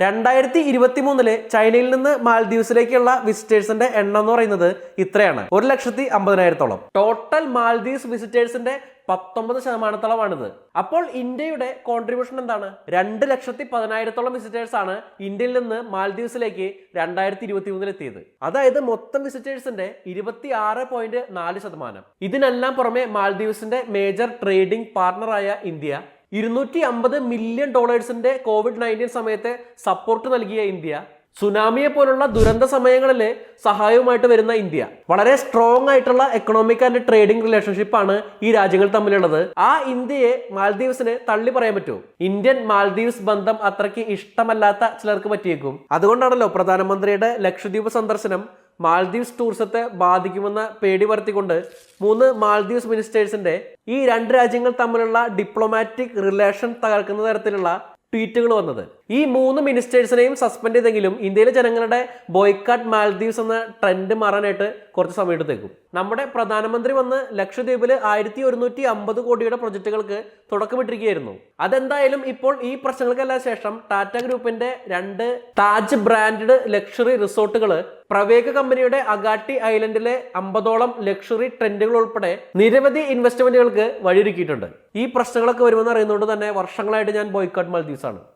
രണ്ടായിരത്തി ഇരുപത്തി മൂന്നിൽ ചൈനയിൽ നിന്ന് മാൽദീവ്സിലേക്കുള്ള വിസിറ്റേഴ്സിന്റെ എണ്ണം എന്ന് പറയുന്നത് ഇത്രയാണ്. ഒരു ലക്ഷത്തി അമ്പതിനായിരത്തോളം. ടോട്ടൽ മാൽദീവ്സ് വിസിറ്റേഴ്സിന്റെ പത്തൊമ്പത് ശതമാനത്തോളമാണിത്. അപ്പോൾ ഇന്ത്യയുടെ കോൺട്രിബ്യൂഷൻ എന്താണ്? രണ്ട് ലക്ഷത്തി പതിനായിരത്തോളം വിസിറ്റേഴ്സ് ആണ് ഇന്ത്യയിൽ നിന്ന് മാൽദീവ്സിലേക്ക് രണ്ടായിരത്തി ഇരുപത്തി മൂന്നിൽ എത്തിയത്. അതായത് മൊത്തം വിസിറ്റേഴ്സിന്റെ ഇരുപത്തി ആറ് പോയിന്റ് നാല് ശതമാനം. ഇതിനെല്ലാം പുറമെ മാൽദീവ്സിന്റെ മേജർ ട്രേഡിംഗ് പാർട്ണറായ ഇന്ത്യ ഇരുന്നൂറ്റി അമ്പത് മില്യൺ ഡോളേഴ്സിന്റെ കോവിഡ് നയന്റീൻ സമയത്തെ സപ്പോർട്ട് നൽകിയ ഇന്ത്യ. സുനാമിയെ പോലുള്ള ദുരന്ത സമയങ്ങളിൽ സഹായവുമായിട്ട് വരുന്ന ഇന്ത്യ. വളരെ സ്ട്രോങ് ആയിട്ടുള്ള എക്കണോമിക് ആൻഡ് ട്രേഡിംഗ് റിലേഷൻഷിപ്പ് ആണ് ഈ രാജ്യങ്ങൾ തമ്മിലുള്ളത്. ആ ഇന്ത്യയെ മാൽദീവ്സിന് തള്ളി പറയാൻ പറ്റുമോ ഇന്ത്യൻ മാൽദീവ്സ് ബന്ധം അത്രയ്ക്ക് ഇഷ്ടമല്ലാത്ത ചിലർക്ക് പറ്റിയേക്കും. അതുകൊണ്ടാണല്ലോ പ്രധാനമന്ത്രിയുടെ ലക്ഷദ്വീപ് സന്ദർശനം മാൽദീവ്സ് ടൂറിസത്തെ ബാധിക്കുമെന്ന പേടി വർത്തിക്കൊണ്ട് മൂന്ന് മാൽദീവ്സ് മിനിസ്റ്റേഴ്സിന്റെ ഈ രണ്ട് രാജ്യങ്ങൾ തമ്മിലുള്ള ഡിപ്ലോമാറ്റിക് റിലേഷൻ തകർക്കുന്ന തരത്തിലുള്ള ട്വീറ്റുകൾ വന്നത്. ഈ മൂന്ന് മിനിസ്റ്റേഴ്സിനെയും സസ്പെൻഡ് ചെയ്തെങ്കിലും ഇന്ത്യയിലെ ജനങ്ങളുടെ ബോയ്ക്കാട്ട് മാൽദീവ്സ് എന്ന ട്രെൻഡ് മാറാനായിട്ട് കുറച്ച് സമയം എടുത്തേക്കും. നമ്മുടെ പ്രധാനമന്ത്രി വന്ന് ലക്ഷദ്വീപിൽ ആയിരത്തി ഒരുന്നൂറ്റി അമ്പത് കോടിയുടെ പ്രൊജക്ടുകൾക്ക് തുടക്കമിട്ടിരിക്കുകയായിരുന്നു. അതെന്തായാലും ഇപ്പോൾ ഈ പ്രശ്നങ്ങൾക്കെല്ലാം ശേഷം ടാറ്റ ഗ്രൂപ്പിന്റെ രണ്ട് താജ് ബ്രാൻഡഡ് ലക്ഷറി റിസോർട്ടുകൾ പ്രവേക കമ്പനിയുടെ അഗാട്ടി ഐലൻഡിലെ അമ്പതോളം ലക്ഷറി ട്രെൻഡുകൾ ഉൾപ്പെടെ നിരവധി ഇൻവെസ്റ്റ്മെന്റുകൾക്ക് വഴിയൊരുക്കിയിട്ടുണ്ട്. ഈ പ്രശ്നങ്ങളൊക്കെ വരുമെന്ന് അറിയുന്നതുകൊണ്ട് തന്നെ വർഷങ്ങളായിട്ട് ഞാൻ ബോയ്ക്കാട്ട് മാൽദീവ്സ് ആണ്